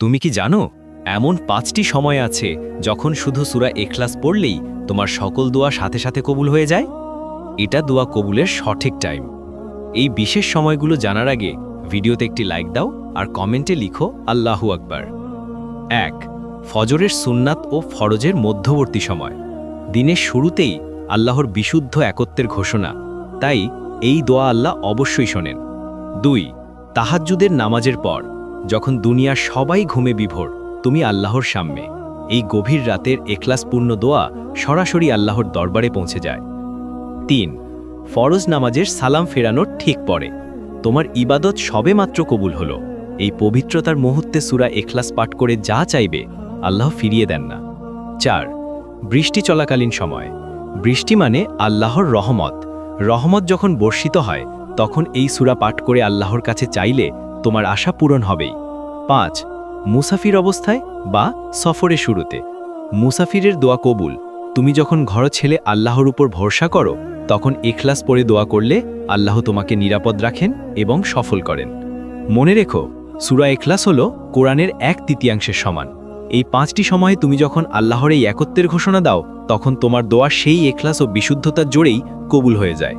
তুমি কি জানো, এমন পাঁচটি সময় আছে যখন শুধু সুরা এখলাস পড়লেই তোমার সকল দোয়া সাথে সাথে কবুল হয়ে যায়? এটা দোয়া কবুলের সঠিক টাইম। এই বিশেষ সময়গুলো জানার আগে ভিডিওতে একটি লাইক দাও আর কমেন্টে লিখো আল্লাহু আকবার। এক, ফজরের সুন্নাত ও ফরজের মধ্যবর্তী সময়। দিনের শুরুতেই আল্লাহর বিশুদ্ধ একত্বের ঘোষণা, তাই এই দোয়া আল্লাহ অবশ্যই শোনেন। দুই, তাহাজ্জুদের নামাজের পর। যখন দুনিয়ার সবাই ঘুমে বিভোর, তুমি আল্লাহর সামনে। এই গভীর রাতের এখলাসপূর্ণ দোয়া সরাসরি আল্লাহর দরবারে পৌঁছে যায়। তিন, ফরজ নামাজের সালাম ফেরানোর ঠিক পরে। তোমার ইবাদত সবে মাত্র কবুল হলো। এই পবিত্রতার মুহূর্তে সুরা এখলাস পাঠ করে যা চাইবে, আল্লাহ ফিরিয়ে দেন না। চার, বৃষ্টি চলাকালীন সময়। বৃষ্টি মানে আল্লাহর রহমত। রহমত যখন বর্ষিত হয়, তখন এই সুরা পাঠ করে আল্লাহর কাছে চাইলে তোমার আশা পূরণ হবেই পাঁচ, মুসাফির অবস্থায় বা সফরে শুরুতে। মুসাফিরের দোয়া কবুল। তুমি যখন ঘর ছেলে আল্লাহর উপর ভরসা করো, তখন এখলাস পরে দোয়া করলে আল্লাহ তোমাকে নিরাপদ রাখেন এবং সফল করেন। মনে রেখো, সুরা এখলাস হল কোরআনের এক তৃতীয়াংশের সমান। এই পাঁচটি সময়ে তুমি যখন আল্লাহর এই একত্বের ঘোষণা দাও, তখন তোমার দোয়া সেই এখলাস ও বিশুদ্ধতার জোরেই কবুল হয়ে যায়।